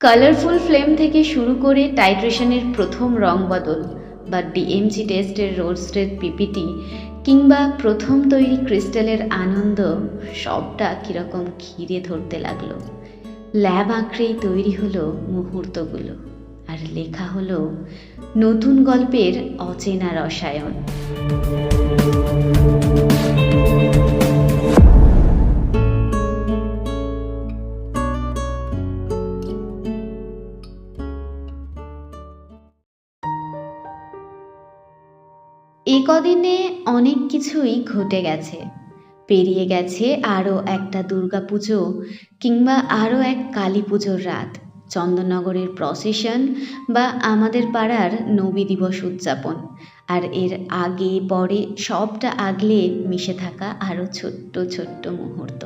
Colourful flame থেকে শুরু করে টাইট্রেশনের প্রথম রং বদল বা ডিএমজি টেস্টের রোস্টেড পিপিটি কিংবা প্রথম তৈরি ক্রিস্টালের আনন্দ, সবটা কীরকম ঘিরে ধরতে লাগল। ল্যাব আঁকড়েই তৈরি হলো মুহূর্তগুলো। আর লেখা হলো, নতুন গল্পের অচেনা রসায়ন। এই কদিনে অনেক কিছুই ঘটে গেছে। পেরিয়ে গেছে আরও একটা দুর্গাপুজো কিংবা আরও এক কালী পুজোর রাত। চন্দননগরের প্রসেশন বা আমাদের পাড়ার নবী দিবস উদযাপন। আর এর আগে পরে সবটা আগলে মিশে থাকা আরও ছোট্ট ছোট্ট মুহূর্ত।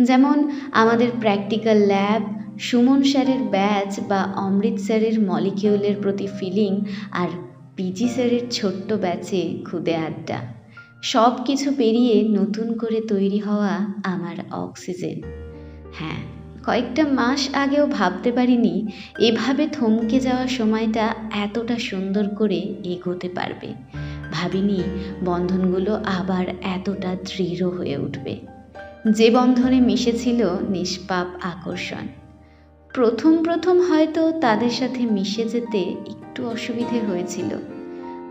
যেমন আমাদের প্র্যাকটিক্যাল ল্যাব সুমন স্যারের ব্যাচ বা অমৃত স্যারের মলিকিউলের প্রতি ফিলিং আর পিজি স্যারের ছোট্ট ব্যাচে খুদে আড্ডা। সব কিছু পেরিয়ে নতুন করে তৈরি হওয়া আমার অক্সিজেন। হ্যাঁ কয়েকটা মাস আগেও ভাবতে পারিনি এভাবে থমকে যাওয়া সময়টা এতটা সুন্দর করে এগোতে পারবে। ভাবিনি বন্ধনগুলো আবার এতটা দৃঢ় হয়ে উঠবে। যে বন্ধনে মিশেছিল নিষ্পাপ আকর্ষণ। প্রথম প্রথম হয়তো তাদের সাথে মিশে যেতে একটু অসুবিধে হয়েছিল।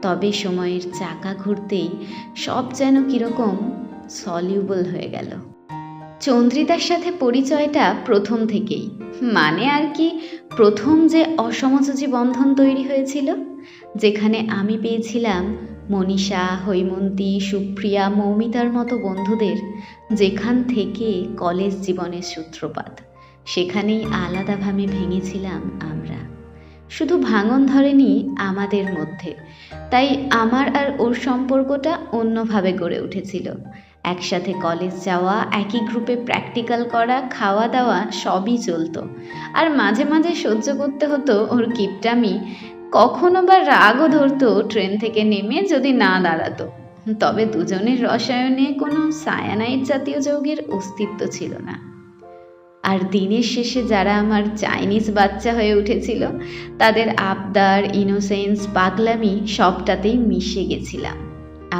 তবে সময়ের চাকা ঘুরতেই সব যেন কীরকম সলিউবল হয়ে গেল। চন্দ্রিতার সাথে পরিচয়টা প্রথম থেকেই। মানে আর কি, প্রথম যে অসমযোজী বন্ধন তৈরি হয়েছিল, যেখানে আমি পেয়েছিলাম মনীষা, হৈমন্তী, সুপ্রিয়া, মৌমিতার মতো বন্ধুদের, যেখান থেকে কলেজ জীবনের সূত্রপাত। সেখানেই আলাদাভাবে ভেঙেছিলাম আমরা। শুধু ভাঙন ধরেনি আমাদের মধ্যে। তাই আমার আর ওর সম্পর্কটা অন্যভাবে গড়ে উঠেছিল। একসাথে কলেজ যাওয়া, একই গ্রুপে প্র্যাকটিক্যাল করা, খাওয়া দাওয়া সবই চলতো। আর মাঝে মাঝে সহ্য করতে হতো ওর কিপটামি। কখনো বা রাগও ধরতো ট্রেন থেকে নেমে যদি না দাঁড়াতো। তবে দুজনের রসায়নে কোনো সায়ানাইট জাতীয় যৌগের অস্তিত্ব ছিল না। আর দিনের শেষে যারা আমার চাইনিজ বাচ্চা হয়ে উঠেছিল, তাদের আবদার ইনোসেন্স পাগলামি সবটাতেই মিশে গেছিলাম।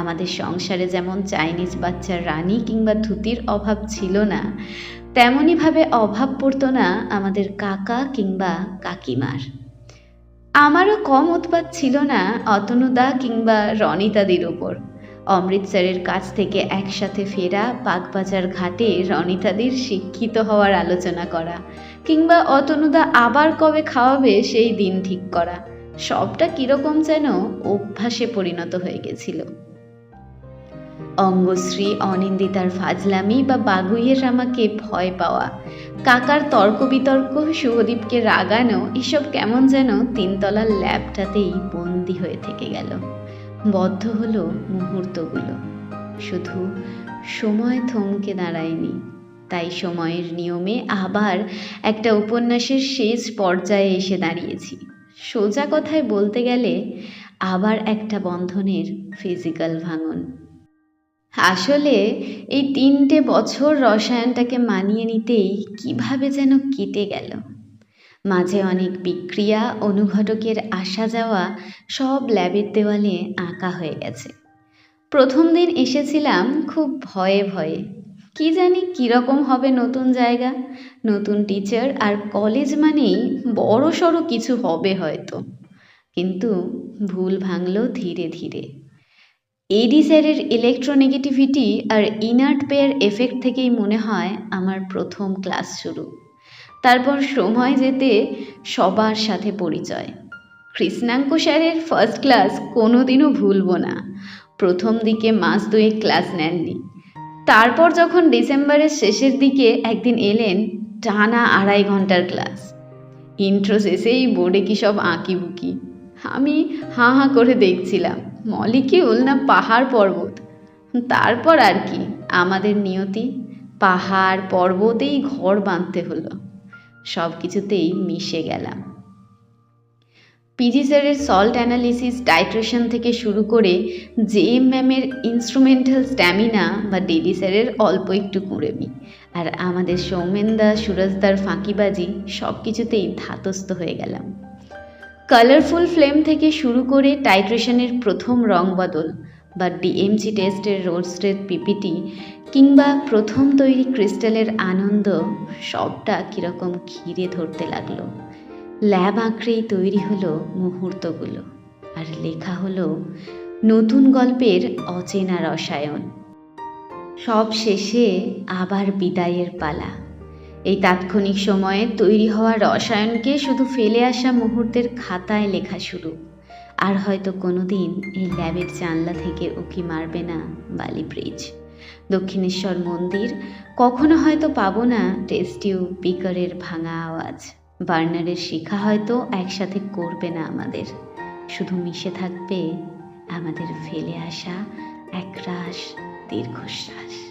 আমাদের সংসারে যেমন চাইনিজ বাচ্চার রানী কিংবা ধুতির অভাব ছিল না তেমনইভাবে অভাব পড়তো না আমাদের কাকা কিংবা কাকিমার। আমারও কম উৎপাত ছিল না অতনুদা কিংবা রনিতাদির ওপর। অমৃতসরের কাছ থেকে একসাথে ফেরা বাগবাজার ঘাটে রনিতাদির শিক্ষিত হওয়ার আলোচনা করা কিংবা অতনুদা আবার কবে খাওয়াবে সেই দিন ঠিক করা। সবটা কীরকম যেন অভ্যাসে পরিণত হয়ে গেছিল। অঙ্গশ্রী, অনিন্দিতার ফাজলামি বা বাগুইয়ের আমাকে ভয় পাওয়া, কাকার তর্ক বিতর্ক শুভদীপকে রাগানো, এসব কেমন যেন তিনতলার ল্যাবটাতেই বন্দি হয়ে থেকে গেল। বদ্ধ হলো মুহূর্তগুলো। শুধু সময় থমকে দাঁড়ায়নি, তাই সময়ের নিয়মে আবার একটা উপন্যাসের শেষ পর্যায়ে এসে দাঁড়িয়েছি। সোজা কথায় বলতে গেলে, আবার একটা বন্ধনের ফিজিক্যাল ভাঙন। আসলে এই তিনটে বছর রসায়নটাকে মানিয়ে নিতেই কীভাবে যেন কেটে গেল। মাঝে অনেক বিক্রিয়া, অনুঘটকের আসা যাওয়া সব ল্যাবের দেওয়ালে আঁকা হয়ে গেছে। প্রথম দিন এসেছিলাম খুব ভয়ে ভয়ে। কি জানি কীরকম হবে নতুন জায়গা, নতুন টিচার আর কলেজ মানেই বড় সড়ো কিছু হবে হয়তো। কিন্তু ভুল ভাঙলো ধীরে ধীরে। এডি স্যারের ইলেকট্রোনেগেটিভিটি আর ইনার্ট পেয়ার এফেক্ট থেকেই মনে হয় আমার প্রথম ক্লাস শুরু। তারপর সময় যেতে সবার সাথে পরিচয়। কৃষ্ণাঙ্ক স্যারের ফার্স্ট ক্লাস কোনো দিনও ভুলবো না। প্রথম দিকে মাস দুয়েক ক্লাস নেননি। তারপর যখন ডিসেম্বরের শেষের দিকে একদিন এলেন টানা আড়াই ঘণ্টার ক্লাস ইন্ট্রো শেষেই বোর্ডে কি সব আঁকি বুকি আমি হাঁ হাঁ করে দেখছিলাম মলিকিউল না পাহাড় পর্বত? তারপর আর কি, আমাদের নিয়তি, পাহাড় পর্বতেই ঘর বাঁধতে হলো। সব কিছুতেই মিশে গেলাম। পিজি স্যারের সল্ট অ্যানালিসিস টাইট্রেশন থেকে শুরু করে জে এম ম্যামের ইনস্ট্রুমেন্টাল স্ট্যামিনা বা ডেডি স্যারের অল্প একটু কুড়েমি। আর আমাদের সৌমেনদা সুরজদার ফাঁকিবাজি সব কিছুতেই ধাতস্থ হয়ে গেলাম। কালারফুল ফ্লেম থেকে শুরু করে টাইট্রেশনের প্রথম রং বদল বা ডিএমজি টেস্টের রোস্টেড পিপিটি কিংবা প্রথম তৈরি ক্রিস্টালের আনন্দ, সবটা কীরকম ঘিরে ধরতে লাগল। ল্যাব আঁকড়েই তৈরি হলো মুহূর্তগুলো, আর লেখা হলো, নতুন গল্পের অচেনা রসায়ন। সব শেষে আবার বিদায়ের পালা। এই তাৎক্ষণিক সময়ে তৈরি হওয়া রসায়নকে শুধু ফেলে আসা মুহূর্তের খাতায় লেখা শুরু। আর হয়তো কোনোদিন এই ল্যাবের জানলা থেকে উকি মারবে না বালি ব্রিজ। দক্ষিণেশ্বর মন্দির, কখনো হয়তো পাবো না টেস্টিউ বিকারের ভাঙা আওয়াজ। বার্নারের শিখা হয়তো একসাথে করবে না আমাদের। শুধু মিশে থাকবে আমাদের ফেলে আসা একরাশ দীর্ঘশ্বাস।